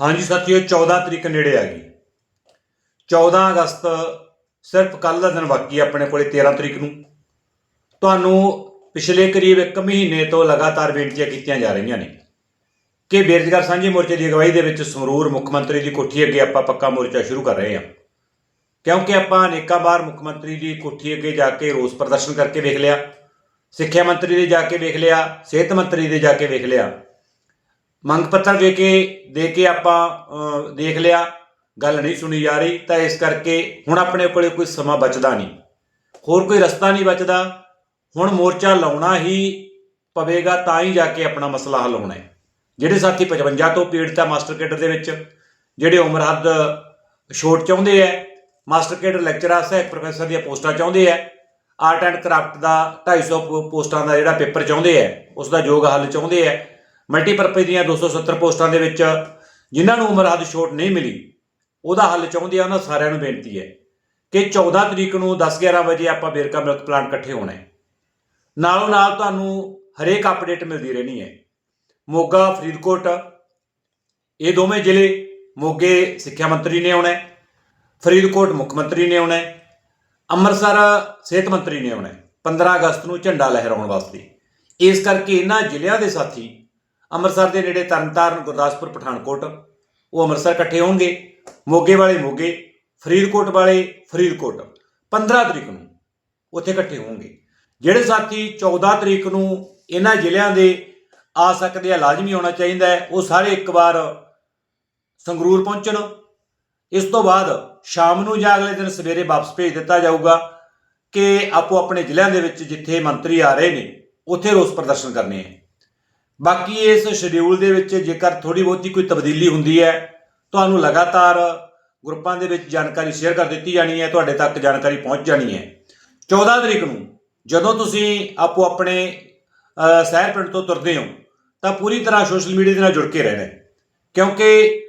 ਹਾਂਜੀ ਸਾਥੀਓ 14 ਤਰੀਕ ਨੇੜੇ ਆ ਗਈ। 14 ਅਗਸਤ ਸਿਰਫ ਕੱਲ ਦਾ ਦਿਨ ਬਾਕੀ ਆਪਣੇ ਕੋਲੇ 13 ਤਰੀਕ ਨੂੰ। ਤੁਹਾਨੂੰ ਪਿਛਲੇ ਕਰੀਬ 1 ਮਹੀਨੇ ਤੋਂ ਲਗਾਤਾਰ ਬੇਨਤੀਆਂ ਕੀਤੀਆਂ ਜਾ ਰਹੀਆਂ ਨੇ ਕਿ ਬੇਰੁਜ਼ਗਾਰ ਸਾਂਝੇ ਮੋਰਚੇ ਦੀ ਅਗਵਾਈ ਦੇ ਵਿੱਚ ਸੰਗਰੂਰ ਮੁੱਖ ਮੰਤਰੀ ਦੀ ਕੋਠੀ ਅੱਗੇ ਆਪਾਂ ਪੱਕਾ ਮੋਰਚਾ ਸ਼ੁਰੂ ਕਰ ਰਹੇ ਹਾਂ। ਕਿਉਂਕਿ ਆਪਾਂ ਅਨੇਕਾਂ ਵਾਰ ਮੁੱਖ ਮੰਤਰੀ ਦੀ ਕੋਠੀ ਅੱਗੇ ਜਾ ਕੇ ਰੋਸ ਪ੍ਰਦਰਸ਼ਨ ਕਰਕੇ ਵੇਖ ਲਿਆ, ਸਿੱਖਿਆ ਮੰਤਰੀ ਦੇ ਜਾ ਕੇ ਵੇਖ ਲਿਆ, ਸਿਹਤ ਮੰਤਰੀ ਦੇ ਜਾ ਕੇ ਵੇਖ ਲਿਆ। ਮੰਗ ਪੱਤਰ ਦੇ ਕੇ ਦੇ ਕੇ ਆਪਾਂ ਦੇਖ ਲਿਆ। ਗੱਲ ਨਹੀਂ ਸੁਣੀ ਜਾ ਰਹੀ, ਤਾਂ ਇਸ ਕਰਕੇ ਹੁਣ ਆਪਣੇ ਕੋਲੇ ਕੋਈ ਸਮਾਂ ਬਚਦਾ ਨਹੀਂ। ਹੋਰ ਕੋਈ ਰਸਤਾ ਨਹੀਂ ਬਚਦਾ। ਹੁਣ ਮੋਰਚਾ ਲਾਉਣਾ ਹੀ ਪਵੇਗਾ, ਤਾਂ ਹੀ ਜਾ ਕੇ ਆਪਣਾ ਮਸਲਾ ਹੱਲ ਹੋਣਾ ਹੈ। ਜਿਹੜੇ ਸਾਥੀ 55 ਤੋਂ ਪੀੜਤਾ ਮਾਸਟਰ ਕੇਡਰ ਦੇ ਵਿੱਚ, ਜਿਹੜੇ ਉਮਰ ਹੱਦ ਛੋਟ ਚਾਹੁੰਦੇ ਆ, ਮਾਸਟਰ ਕੇਡਰ ਲੈਕਚਰਰ ਸਹਾਇਕ ਪ੍ਰੋਫੈਸਰ ਦੀਆਂ ਪੋਸਟਾਂ ਚਾਹੁੰਦੇ ਆ, ਆਰਟ ਐਂਡ ਕਰਾਫਟ ਦਾ 250 ਪੋ- ਪੋਸਟਾਂ ਦਾ ਜਿਹੜਾ ਪੇਪਰ ਚਾਹੁੰਦੇ ਆ, ਉਸ ਦਾ ਯੋਗ ਹੱਲ ਚਾਹੁੰਦੇ ਆ ਮਲਟੀਪਰਪਸ ਦੀਆਂ 270 ਪੋਸਟਾਂ ਦੇ ਵਿੱਚ ਜਿਨ੍ਹਾਂ ਨੂੰ ਉਮਰ ਹੱਦ ਛੋਟ ਨਹੀਂ ਮਿਲੀ, ਉਹਦਾ ਹੱਲ ਚਾਹੁੰਦੇ ਆ ਉਹਨਾਂ ਸਾਰਿਆਂ ਨੂੰ ਬੇਨਤੀ ਹੈ ਕਿ 14 ਤਰੀਕ ਨੂੰ 10-11 ਵਜੇ ਆਪਾਂ ਵੇਰਕਾ ਮਿਲਕ ਪਲਾਂਟ ਇਕੱਠੇ ਹੋਣਾ ਹੈ। ਨਾਲੋਂ ਨਾਲ ਤੁਹਾਨੂੰ ਹਰੇਕ ਅਪਡੇਟ ਮਿਲਦੀ ਰਹਿਣੀ ਹੈ। ਮੋਗਾ, ਫਰੀਦਕੋਟ, ਇਹ ਦੋਵੇਂ ਜ਼ਿਲ੍ਹੇ ਮੋਗੇ ਸਿੱਖਿਆ ਮੰਤਰੀ ਨੇ ਆਉਣਾ ਹੈ, ਫਰੀਦਕੋਟ ਮੁੱਖ ਮੰਤਰੀ ਨੇ ਆਉਣਾ ਹੈ, ਅੰਮ੍ਰਿਤਸਰ ਸਿਹਤ ਮੰਤਰੀ ਨੇ ਆਉਣਾ ਹੈ 15 ਅਗਸਤ ਨੂੰ ਝੰਡਾ ਲਹਿਰਾਉਣ ਵਾਸਤੇ। ਇਸ ਕਰਕੇ ਇਹਨਾਂ ਜ਼ਿਲ੍ਹਿਆਂ ਦੇ ਸਾਥੀ ਅੰਮ੍ਰਿਤਸਰ ਦੇ ਨੇੜੇ ਤਰਨਤਾਰਨ, ਗੁਰਦਾਸਪੁਰ, ਪਠਾਨਕੋਟ। ਉਹ ਅੰਮ੍ਰਿਤਸਰ ਇਕੱਠੇ ਹੋਣਗੇ। ਮੋਗੇ ਵਾਲੇ ਮੋਗੇ, ਫਰੀਦਕੋਟ ਵਾਲੇ ਫਰੀਦਕੋਟ। 15 ਤਰੀਕ ਨੂੰ ਉੱਥੇ ਇਕੱਠੇ ਹੋਣਗੇ। ਜਿਹੜੇ ਸਾਥੀ 14 ਤਰੀਕ ਨੂੰ ਇਹਨਾਂ ਜ਼ਿਲ੍ਹਿਆਂ ਦੇ ਆ ਸਕਦੇ ਆ, ਲਾਜ਼ਮੀ ਹੋਣਾ ਚਾਹੀਦਾ ਹੈ, ਉਹ ਸਾਰੇ ਇੱਕ ਵਾਰ ਸੰਗਰੂਰ ਪਹੁੰਚਣ। ਇਸ ਤੋਂ ਬਾਅਦ ਸ਼ਾਮ ਨੂੰ ਜਾਂ ਅਗਲੇ ਦਿਨ ਸਵੇਰੇ ਵਾਪਸ ਭੇਜ ਦਿੱਤਾ ਜਾਊਗਾ ਕਿ ਆਪੋ ਆਪਣੇ ਜ਼ਿਲ੍ਹਿਆਂ ਦੇ ਵਿੱਚ ਜਿੱਥੇ ਮੰਤਰੀ ਆ ਰਹੇ ਨੇ, ਉੱਥੇ ਰੋਸ ਪ੍ਰਦਰਸ਼ਨ ਕਰਨੇ ਹੈ ਬਾਕੀ ਇਸ ਸ਼ਡਿਊਲ ਦੇ ਵਿੱਚ ਜੇਕਰ ਥੋੜੀ ਬਹੁਤੀ ਕੋਈ ਤਬਦੀਲੀ ਹੁੰਦੀ ਹੈ, ਤੁਹਾਨੂੰ ਲਗਾਤਾਰ ਗਰੁੱਪਾਂ ਦੇ ਵਿੱਚ ਜਾਣਕਾਰੀ ਸ਼ੇਅਰ ਕਰ ਦਿੱਤੀ ਜਾਣੀ ਹੈ, ਤੁਹਾਡੇ ਤੱਕ ਜਾਣਕਾਰੀ ਪਹੁੰਚ ਜਾਣੀ ਹੈ। 14 ਤਰੀਕ ਨੂੰ ਜਦੋਂ ਤੁਸੀਂ ਆਪੋ ਆਪਣੇ ਸ਼ਹਿਰ ਪਿੰਡ ਤੋਂ ਤੁਰਦੇ ਹੋ, ਤਾਂ ਪੂਰੀ ਤਰ੍ਹਾਂ ਸੋਸ਼ਲ ਮੀਡੀਆ ਦੇ ਨਾਲ ਜੁੜ ਕੇ ਰਹਿਣਾ ਕਿਉਂਕਿ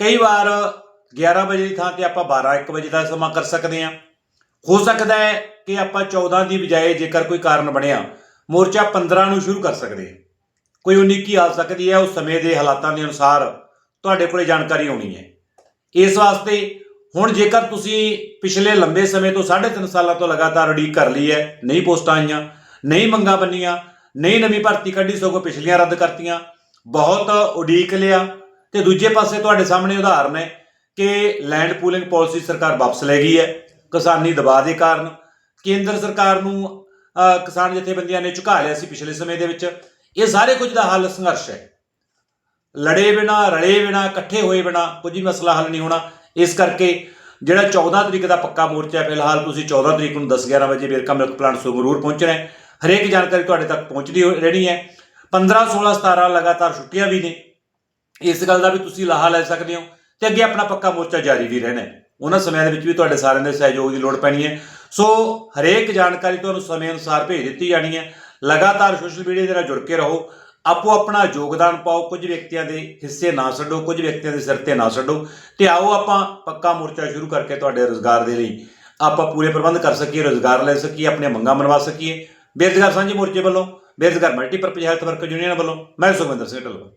ਕਈ ਵਾਰ 11 ਵਜੇ ਦੀ ਥਾਂ ਤੇ ਆਪਾਂ 12 1 ਵਜੇ ਦਾ ਸਮਾਂ ਕਰ ਸਕਦੇ ਹਾਂ। ਹੋ ਸਕਦਾ ਹੈ ਕਿ ਆਪਾਂ 14 ਦੀ ਬਜਾਏ ਜੇਕਰ ਕੋਈ ਕਾਰਨ ਬਣਿਆ, ਮੋਰਚਾ 15 ਨੂੰ ਸ਼ੁਰੂ ਕਰ ਸਕਦੇ ਹਾਂ। ਕੋਈ ਉਨੀਕੀ ਆ ਸਕਦੀ ਹੈ ਉਹ ਸਮੇਂ ਦੇ ਹਾਲਾਤਾਂ ਦੇ ਅਨੁਸਾਰ ਤੁਹਾਡੇ ਕੋਲੇ ਜਾਣਕਾਰੀ ਹੋਣੀ ਹੈ। ਇਸ ਵਾਸਤੇ ਹੁਣ ਜੇਕਰ ਤੁਸੀਂ ਪਿਛਲੇ ਲੰਬੇ ਸਮੇਂ ਤੋਂ 3.5 ਸਾਲਾਂ ਤੋਂ ਲਗਾਤਾਰ ਉਡੀਕ ਕਰ ਲਈ ਹੈ, ਨਹੀਂ ਪੋਸਟਾਂ ਆਈਆਂ, ਨਹੀਂ ਮੰਗਾਂ ਬੰਨੀਆਂ, ਨਹੀਂ ਨਵੀਂ ਭਰਤੀ ਕੱਢੀ, ਸਗੋਂ ਪਿਛਲੀਆਂ ਰੱਦ ਕਰਤੀਆਂ, ਬਹੁਤ ਉਡੀਕ ਲਿਆ ਤੇ ਦੂਜੇ ਪਾਸੇ ਤੁਹਾਡੇ ਸਾਹਮਣੇ ਉਦਾਹਰਨ ਹੈ ਕਿ ਲੈਂਡ ਪੂਲਿੰਗ ਪਾਲਿਸੀ ਸਰਕਾਰ ਵਾਪਸ ਲੈ ਗਈ ਹੈ। ਕਿਸਾਨੀ ਦਬਾਅ ਦੇ ਕਾਰਨ ਕੇਂਦਰ ਸਰਕਾਰ ਨੂੰ ਕਿਸਾਨ ਜਥੇਬੰਦੀਆਂ ਨੇ ਝੁਕਾ ਲਿਆ ਸੀ ਪਿਛਲੇ ਸਮੇਂ ਦੇ ਵਿੱਚ। ਇਹ ਸਾਰੇ ਕੁਝ ਦਾ ਹੱਲ ਸੰਘਰਸ਼ ਹੈ। ਲੜੇ ਬਿਨਾ, ਰਲੇ ਬਿਨਾ, ਇਕੱਠੇ ਹੋਏ ਬਿਨਾ ਕੁਝ ਵੀ ਮਸਲਾ ਹੱਲ ਨਹੀਂ ਹੋਣਾ। ਇਸ ਕਰਕੇ ਜਿਹੜਾ 14 ਤਰੀਕ ਦਾ ਪੱਕਾ ਮੋਰਚਾ ਫਿਲਹਾਲ ਤੁਸੀਂ 14 ਤਰੀਕ ਨੂੰ 10-11 ਵਜੇ ਵੇਰਕਾ ਮਿਲਕ ਪਲਾਂਟ ਸੰਗਰੂਰ ਪਹੁੰਚਣਾ ਹੈ। ਹਰੇਕ ਜਾਣਕਾਰੀ ਤੁਹਾਡੇ ਤੱਕ ਪਹੁੰਚਦੀ ਹੋ- ਰਹਿਣੀ ਹੈ। 15 16 17 ਲਗਾਤਾਰ ਛੁੱਟੀਆਂ ਵੀ ਨੇ। ਇਸ ਗੱਲ ਦਾ ਵੀ ਤੁਸੀਂ ਲਾਹਾ ਲੈ ਸਕਦੇ ਹੋ ਤੇ ਅੱਗੇ ਆਪਣਾ ਪੱਕਾ ਮੋਰਚਾ ਜਾਰੀ ਵੀ ਰਹਿਣਾ ਹੈ। ਉਹਨਾਂ ਸਮਿਆਂ ਦੇ ਵਿੱਚ ਵੀ ਤੁਹਾਡੇ ਸਾਰਿਆਂ ਦੇ ਸਹਿਯੋਗ ਦੀ ਲੋੜ ਪੈਣੀ ਹੈ। ਸੋ ਹਰੇਕ ਜਾਣਕਾਰੀ ਤੁਹਾਨੂੰ ਸਮੇਂ ਅਨੁਸਾਰ ਭੇਜ ਦਿੱਤੀ ਜਾਣੀ ਹੈ। ਲਗਾਤਾਰ ਸੋਸ਼ਲ ਮੀਡੀਆ ਦੇ ਨਾਲ ਜੁੜ ਕੇ ਰਹੋ। ਆਪੋ ਆਪਣਾ ਯੋਗਦਾਨ ਪਾਓ, ਕੁਝ ਵਿਅਕਤੀਆਂ ਦੇ ਹਿੱਸੇ ਨਾ ਛੱਡੋ, ਕੁਝ ਵਿਅਕਤੀਆਂ ਦੇ ਸਿਰ ਤੇ ਨਾ ਛੱਡੋ। ਤੇ ਆਓ ਆਪਾਂ ਪੱਕਾ ਮੋਰਚਾ ਸ਼ੁਰੂ ਕਰਕੇ ਤੁਹਾਡੇ ਰੋਜ਼ਗਾਰ ਦੇ ਲਈ ਆਪਾਂ ਪੂਰੇ ਪ੍ਰਬੰਧ ਕਰ ਸਕੀਏ, ਰੋਜ਼ਗਾਰ ਲੈ ਸਕੀਏ, ਆਪਣੀਆਂ ਮੰਗਾਂ ਮਨਵਾ ਸਕੀਏ। ਬੇਰੁਜ਼ਗਾਰ ਸਾਂਝੇ ਮੋਰਚੇ ਵੱਲੋਂ ਬੇਰੁਜ਼ਗਾਰ ਮਲਟੀਪਰਪਜ਼ ਹੈਲਥ ਵਰਕਰ ਯੂਨੀਅਨ ਵੱਲੋਂ, ਮੈਂ ਸੁਖਵਿੰਦਰ ਸਿੰਘ ਢੱਲਵਾ